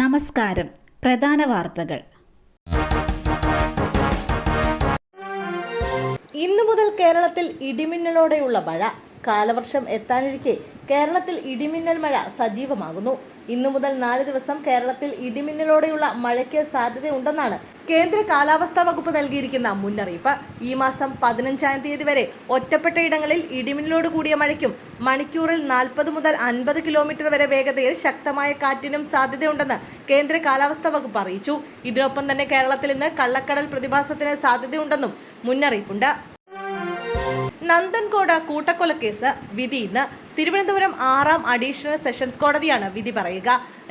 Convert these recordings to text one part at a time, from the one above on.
നമസ്കാരം. പ്രധാന വാർത്തകൾ. ഇന്നു മുതൽ കേരളത്തിൽ ഇടിമിന്നലോടെയുള്ള മഴ. കാലവർഷം എത്താനിരിക്കെ കേരളത്തിൽ ഇടിമിന്നൽ മഴ സജീവമാകുന്നു. ഇന്നു മുതൽ നാല് ദിവസം കേരളത്തിൽ ഇടിമിന്നലോടെയുള്ള മഴയ്ക്ക് സാധ്യതയുണ്ടെന്നാണ് കേന്ദ്ര കാലാവസ്ഥാ വകുപ്പ് നൽകിയിരിക്കുന്ന മുന്നറിയിപ്പ്. ഈ മാസം പതിനഞ്ചാം തീയതി വരെ ഒറ്റപ്പെട്ട ഇടങ്ങളിൽ ഇടിമിന്നലോട് കൂടിയ മഴയ്ക്കും മണിക്കൂറിൽ നാൽപ്പത് മുതൽ അൻപത് കിലോമീറ്റർ വരെ വേഗതയിൽ ശക്തമായ കാറ്റിനും സാധ്യതയുണ്ടെന്ന് കേന്ദ്ര കാലാവസ്ഥാ വകുപ്പ് അറിയിച്ചു. ഇതിനൊപ്പം തന്നെ കേരളത്തിൽ ഇന്ന് കള്ളക്കടൽ പ്രതിഭാസത്തിന് സാധ്യതയുണ്ടെന്നും മുന്നറിയിപ്പുണ്ട്. നന്ദൻകോട് കൂട്ടക്കൊലക്കേസ് വിധി ഇന്ന്. തിരുവനന്തപുരം ആറാം അഡീഷണൽ സെഷൻസ് കോടതിയാണ് വിധി പറയുക.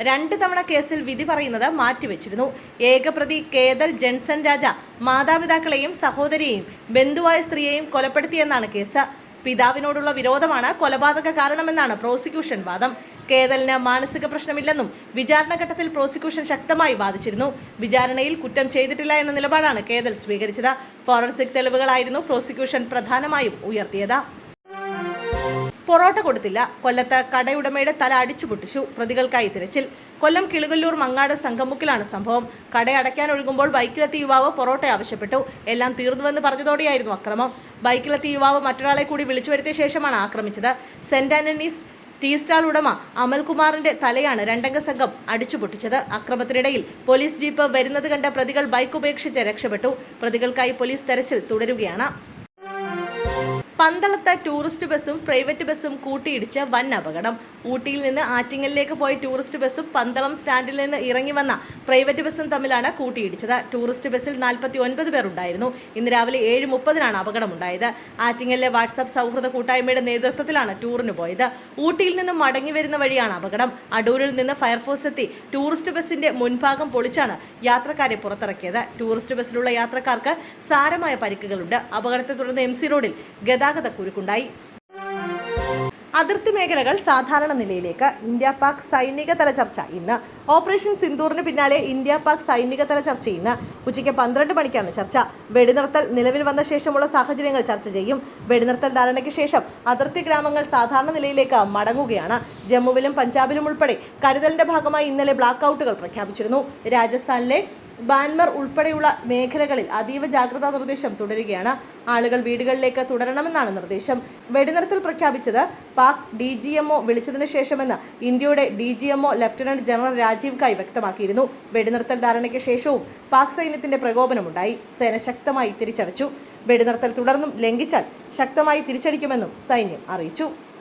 രണ്ട് തവണ കേസിൽ വിധി പറയുന്നത് മാറ്റിവെച്ചിരുന്നു. ഏകപ്രതി കേതൽ ജെൻസൺ രാജ മാതാപിതാക്കളെയും സഹോദരിയെയും ബന്ധുവായ സ്ത്രീയെയും കൊലപ്പെടുത്തിയെന്നാണ് കേസ്. പിതാവിനോടുള്ള വിരോധമാണ് കൊലപാതക കാരണമെന്നാണ് പ്രോസിക്യൂഷൻ വാദം. കേതലിന് മാനസിക പ്രശ്നമില്ലെന്നും വിചാരണ ഘട്ടത്തിൽ പ്രോസിക്യൂഷൻ ശക്തമായി വാദിച്ചിരുന്നു. വിചാരണയിൽ കുറ്റം ചെയ്തിട്ടില്ല എന്ന നിലപാടാണ് കേതൽ സ്വീകരിച്ചത്. ഫോറൻസിക് തെളിവുകളായിരുന്നു പ്രോസിക്യൂഷൻ പ്രധാനമായും ഉയർത്തിയത്. പൊറോട്ട കൊടുത്തില്ല. കൊല്ലത്ത് കടയുടമയുടെ തല അടിച്ചു പൊട്ടിച്ചു പ്രതികൾക്കായി തിരച്ചിൽ. കൊല്ലം കിളുകല്ലൂർ മങ്ങാട് സംഘമുക്കിലാണ് സംഭവം. കട അടയ്ക്കാൻ ഒഴുകുമ്പോൾ ബൈക്കിലെത്തിയ യുവാവ് പൊറോട്ട ആവശ്യപ്പെട്ടു. എല്ലാം തീർന്നുവെന്ന് പറഞ്ഞതോടെയായിരുന്നു അക്രമം. ബൈക്കിലെത്തിയ യുവാവ് മറ്റൊരാളെ കൂടി വിളിച്ചു വരുത്തിയ ശേഷമാണ് ആക്രമിച്ചത്. സെന്റ് ആന്റണീസ് ടീ സ്റ്റാൾ ഉടമ അമൽകുമാറിന്റെ തലയാണ് രണ്ടംഗ സംഘം അടിച്ചു പൊട്ടിച്ചത്. അക്രമത്തിനിടയിൽ പോലീസ് ജീപ്പ് വരുന്നത് കണ്ട പ്രതികൾ ബൈക്ക് ഉപേക്ഷിച്ച് രക്ഷപ്പെട്ടു. പ്രതികൾക്കായി പോലീസ് തെരച്ചിൽ തുടരുകയാണ്. പന്തളത്ത് ടൂറിസ്റ്റ് ബസ്സും പ്രൈവറ്റ് ബസ്സും കൂട്ടിയിടിച്ച് വൻ അപകടം. ഊട്ടിയിൽ നിന്ന് ആറ്റിങ്ങലിലേക്ക് പോയ ടൂറിസ്റ്റ് ബസ്സും പന്തളം സ്റ്റാൻഡിൽ നിന്ന് ഇറങ്ങി വന്ന പ്രൈവറ്റ് ബസ്സും തമ്മിലാണ് കൂട്ടിയിടിച്ചത്. ടൂറിസ്റ്റ് ബസ്സിൽ നാൽപ്പത്തി ഒൻപത് പേർ ഉണ്ടായിരുന്നു ഇന്ന് രാവിലെ ഏഴ് മുപ്പതിനാണ് അപകടമുണ്ടായത്. ആറ്റിങ്ങലിലെ വാട്സാപ്പ് സൗഹൃദ കൂട്ടായ്മയുടെ നേതൃത്വത്തിലാണ് ടൂറിന് പോയത്. ഊട്ടിയിൽ നിന്ന് മടങ്ങി വരുന്ന വഴിയാണ് അപകടം. അടൂരിൽ നിന്ന് ഫയർഫോഴ്സ് എത്തി ടൂറിസ്റ്റ് ബസ്സിന്റെ മുൻഭാഗം പൊളിച്ചാണ് യാത്രക്കാരെ പുറത്തിറക്കിയത്. ടൂറിസ്റ്റ് ബസ്സിലുള്ള യാത്രക്കാർക്ക് സാരമായ പരിക്കുകളുണ്ട്. അപകടത്തെ തുടർന്ന് എം സി റോഡിൽ ഗതാഗത കുരുക്കുണ്ടായി. അതിർത്തി മേഖലകൾ സാധാരണ നിലയിലേക്ക്. ഇന്ത്യ പാക് സൈനിക തല ചർച്ച ഇന്ന്. ഓപ്പറേഷൻ സിന്ദൂറിന് പിന്നാലെ ഇന്ത്യ പാക് സൈനിക തല ചർച്ച ഇന്ന്. ഉച്ചയ്ക്ക് പന്ത്രണ്ട് മണിക്കാണ് ചർച്ച. വെടിനിർത്തൽ നിലവിൽ വന്ന ശേഷമുള്ള സാഹചര്യങ്ങൾ ചർച്ച ചെയ്യും. വെടിനിർത്തൽ ധാരണയ്ക്ക് ശേഷം അതിർത്തി ഗ്രാമങ്ങൾ സാധാരണ നിലയിലേക്ക് മടങ്ങുകയാണ്. ജമ്മുവിലും പഞ്ചാബിലും ഉൾപ്പെടെ കരുതലിന്റെ ഭാഗമായി ഇന്നലെ ബ്ലാക്ക് ഔട്ടുകൾ പ്രഖ്യാപിച്ചിരുന്നു. രാജസ്ഥാനിലെ ബാൻമർ ഉൾപ്പെടെയുള്ള മേഖലകളിൽ അതീവ ജാഗ്രതാ നിർദ്ദേശം തുടരുകയാണ്. ആളുകൾ വീടുകളിലേക്ക് തുടരണമെന്നാണ് നിർദ്ദേശം. വെടിനിർത്തൽ പ്രഖ്യാപിച്ചത് പാക് ഡി ജി എംഒ വിളിച്ചതിനു ശേഷമെന്ന് ഇന്ത്യയുടെ D G MO lieutenant general Rajiv Ghai വ്യക്തമാക്കിയിരുന്നു. വെടിനിർത്തൽ ധാരണയ്ക്ക് ശേഷവും പാക് സൈന്യത്തിന്റെ പ്രകോപനമുണ്ടായി. സേന ശക്തമായി തിരിച്ചടിച്ചു. വെടിനിർത്തൽ തുടർന്നും ലംഘിച്ചാൽ ശക്തമായി തിരിച്ചടിക്കുമെന്നും സൈന്യം അറിയിച്ചു.